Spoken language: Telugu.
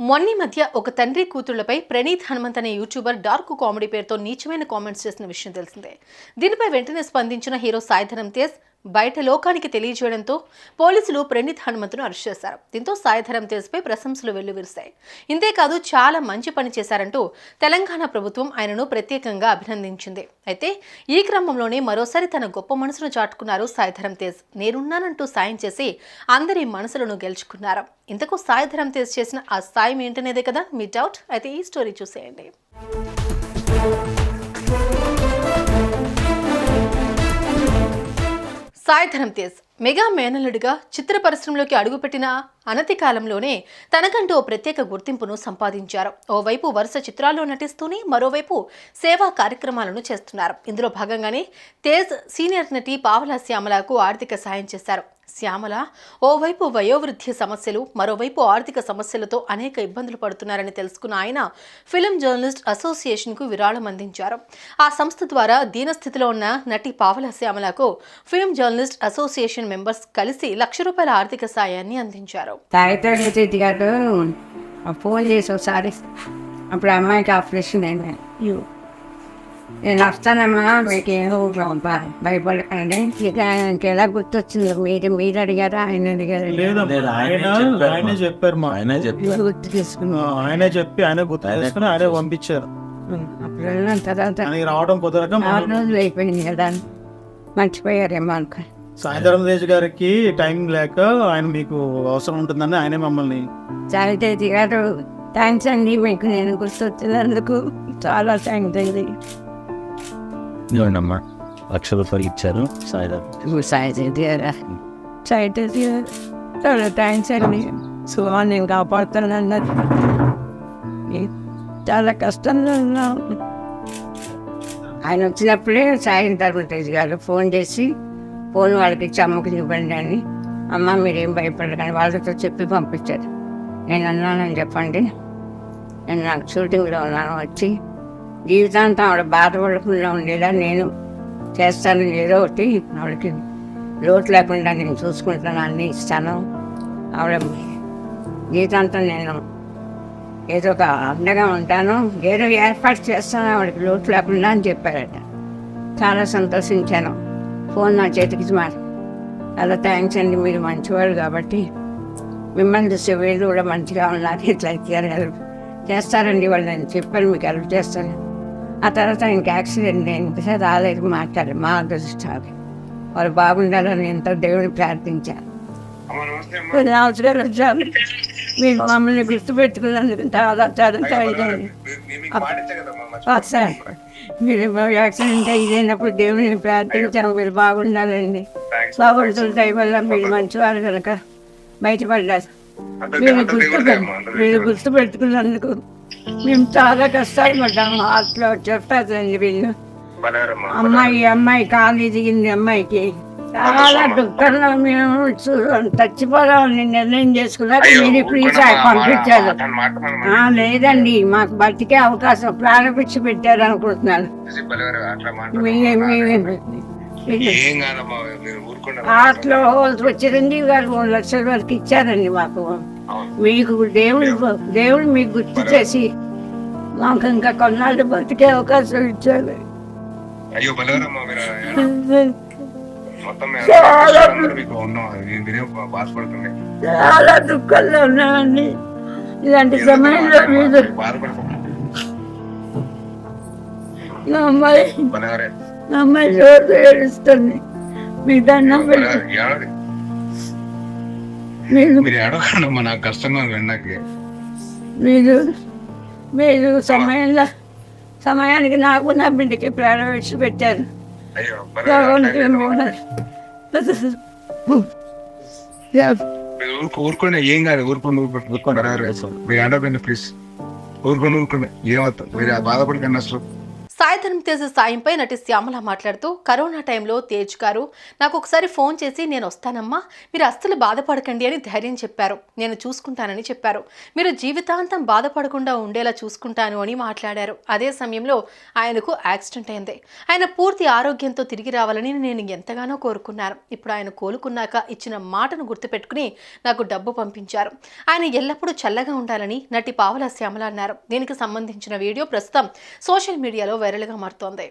మొన్నీ మధ్య ఒక తండ్రి కూతుళ్ళపై ప్రణీత్ హనుమంత్ అనే యూట్యూబర్ డార్క్ కామెడీ పేరుతో నీచమైన కామెంట్స్ చేసిన విషయం తెలిసిందే. దీనిపై వెంటనే స్పందించిన హీరో సాయిధరం తేజ్ బయట లోకానికి తెలియజేయడంతో పోలీసులు ప్రణీత్ హనుమంతును అరెస్ట్ చేశారు. దీంతో సాయిధరం తేజ్పై ప్రశంసలు వెల్లువిరిశాయి. ఇంతేకాదు చాలా మంచి పని చేశారంటూ తెలంగాణ ప్రభుత్వం ఆయనను ప్రత్యేకంగా అభినందించింది. అయితే ఈ క్రమంలోనే మరోసారి తన గొప్ప మనసును చాటుకున్నారు సాయిధరం తేజ్ నేనున్నానంటూ సాయం చేసి అందరి మనసులను గెలుచుకున్నారు. ఇంతకు సాయిధరం తేజ్ చేసిన ఆ సాయం ఏంటనేదే కదా? మీ డౌట్? అయితే ఈ స్టోరీ చూసేయండి. సాయిధరం తేజ్ మెగా మేనల్లుడిగా చిత్ర పరిశ్రమలోకి అడుగుపెట్టిన అనతి కాలంలోనే తనకంటూ ఓ ప్రత్యేక గుర్తింపును సంపాదించారు. ఓవైపు వరుస చిత్రాల్లో నటిస్తూనే మరోవైపు సేవా కార్యక్రమాలను చేస్తున్నారు. ఇందులో భాగంగానే తేజ్ సీనియర్ నటి పావలా శ్యామలకు ఆర్థిక సాయం చేశారు. శ్యామల ఓవైపు వయోవృద్ధి సమస్యలు మరోవైపు ఆర్థిక సమస్యలతో అనేక ఇబ్బందులు పడుతున్నారని తెలుసుకున్న ఆయన ఫిలిం జర్నలిస్ట్ అసోసియేషన్కు విరాళం అందించారు. ఆ సంస్థ ద్వారా దీనస్థితిలో ఉన్న నటి పావల శ్యామలకు ఫిలిం జర్నలిస్ట్ అసోసియేషన్ మెంబర్స్ కలిసి లక్ష రూపాయల ఆర్థిక సాయాన్ని అందించారు. ఫోన్ చేసి ఒకసారి అప్పుడు అమ్మాయికి ఆపరేషన్ అయింది. నేను వస్తానమ్మా మీకు ఏమో భయపడకండి ఇక ఆయనకి ఎలా గుర్తొచ్చింది? మీరు మీరు అడిగారా? ఆయన అడిగారు? లేదు, ఆయన చెప్పారు. ఆయనే చెప్పారు మా ఆయనే చెప్పి గుర్తు తీసుకున్నాం ఆ, ఆయనే చెప్పి ఆయన గుర్తు ఆయనే చేసుకుని ఆయనే పంపించారు. అప్పుడు వెళ్ళిన తర్వాత ఆయనకి రావడం కుదరక ఆరు మనం రోజులు అయిపోయింది కదా. మర్చిపోయారేమో అనుకో. సాయంత్రం తేజ్ గారికి టైం లేక ఆయన మీకు అవసరం ఉంటుందని ఆయనే మమ్మల్ని చారితేజీ గారు థ్యాంక్స్ అండి మీకు నేను గుర్తొచ్చినందుకు. చాలా థ్యాంక్స్ అండి. ఇవ్వండమ్మా లక్ష రూపాయలు ఇచ్చారు. సాయిధరం సాయితేజీ గారా చాలా థ్యాంక్స్ అండి. సో నేను కాపాడుతానన్నది చాలా కష్టంలో ఉన్నాం. ఆయన వచ్చినప్పుడే సాయం తేజ్ గారు ఫోన్ చేసి ఫోన్ వాళ్ళకి ఇచ్చి అమ్మకి ఇవ్వండి అని. అమ్మ మీరేం భయపడకండి వాళ్ళతో చెప్పి పంపించారు. నేను అన్నానని చెప్పండి. నేను నాకు షూటింగ్లో ఉన్నాను వచ్చి జీవితాంతం ఆవిడ బాధపడకుండా ఉండేలా నేను చేస్తాను. ఏదో ఒకటి ఆవిడకి లోటు లేకుండా నేను చూసుకుంటాను. అన్ని ఇస్తాను. ఆవిడ జీవితాంతం నేను ఏదో ఒక అండగా ఉంటాను. ఏదో ఏర్పాటు చేస్తాను. ఆవిడకి లోటు లేకుండా అని చెప్పారట. చాలా సంతోషించాను. ఫోన్ నా చేతికి మారు చాలా థ్యాంక్స్ అండి. మీరు మంచివాడు కాబట్టి మిమ్మల్ని చూసే వీళ్ళు కూడా మంచిగా ఉన్నారు. ఇట్లా ఇచ్చారు. హెల్ప్ చేస్తారండి వాళ్ళు. నేను చెప్పాను మీకు హెల్ప్ చేస్తాను. ఆ తర్వాత ఆయనకి యాక్సిడెంట్ అయింది. రాలేదు మాట్లాడారు మా అదృష్టాలు వాళ్ళు బాగుండాలని ఎంతో దేవుడిని ప్రార్థించాను కొన్ని మీరు మమ్మల్ని గుర్తుపెట్టుకున్నందుకు చాలా చాలా సార్. మీరు యాక్సిడెంట్ అయ్యినప్పుడు దేవుడిని ప్రార్థించాము మీరు బాగుండాలండి. బాగుంటుంది దయ వల్ల మీరు మంచివారు కనుక బయటపడ్డారు. మీరు గుర్తు మీరు గుర్తు పెట్టుకున్నందుకు మేము చాలా కష్టాలు పడ్డాము హాస్టల్లో చెప్పారండి వీళ్ళు? అమ్మాయి అమ్మాయి కాలు దిగింది అమ్మాయికి. చాలా దుఃఖంలో మేము చూ- చచ్చిపోదామని నిర్ణయం చేసుకున్నాక మీరు ఫ్రీ పంపించారు. లేదండి మాకు బతికే అవకాశం ప్రాణభిక్ష పెట్టారు అనుకుంటున్నాను ఏం కాదమ్మా మీరు చిరంజీవి గారు మూడు లక్షల వరకు ఇచ్చారండి మాకు. మీకు దేవుడు దేవుడు మీకు గుర్తు చేసి మాకు ఇంకా కొన్నాళ్ళు బతికే అవకాశం ఇచ్చారు. అయ్యో బలవరమ్మా మీరు మొత్తం మేము చాలా మీకు ఉన్నాం. మీరేం దుఃఖంలో ఉన్నామండి. ఇలాంటి సమయంలో మీరు బాధపడుతుంది నా అమ్మాయి నా అమ్మాయి రోజు ఏడుస్తుంది. మీ దండం. మీరు మీరు ఏడవకండమ్మా నాకు కష్టంగా ఉంది విన్నాకి మీరు మీరు సమయంలో సమయానికి నాకు నా బిడ్డకి ప్రాణం విడిచి పెట్టారు ఊరుకోండి ఏం కాదు ఊరుకోండి ఊరుకోండి. మీరు ఏడవకండి ప్లీజ్ ఊరుకోండి ఊరుకోండి. ఏమవుతుంది? మీరు బాధపడకండి అసలు. సాయిధరం తేజ్ సాయంపై నటి శ్యామల మాట్లాడుతూ కరోనా టైంలో తేజ్ గారు నాకు ఒకసారి ఫోన్ చేసి నేను వస్తానమ్మా మీరు అస్సలు బాధపడకండి అని ధైర్యం చెప్పారు. నేను చూసుకుంటానని చెప్పారు. మీరు జీవితాంతం బాధపడకుండా ఉండేలా చూసుకుంటాను అని మాట్లాడారు. అదే సమయంలో ఆయనకు యాక్సిడెంట్ అయింది. ఆయన పూర్తి ఆరోగ్యంతో తిరిగి రావాలని నేను ఎంతగానో కోరుకున్నాను ఇప్పుడు ఆయన కోలుకున్నాక ఇచ్చిన మాటను గుర్తుపెట్టుకుని నాకు డబ్బు పంపించారు. ఆయన ఎల్లప్పుడూ చల్లగా ఉండాలని నటి పావల శ్యామల అన్నారు. దీనికి సంబంధించిన వీడియో ప్రస్తుతం సోషల్ మీడియాలో వైరల్గా మారుతోంది.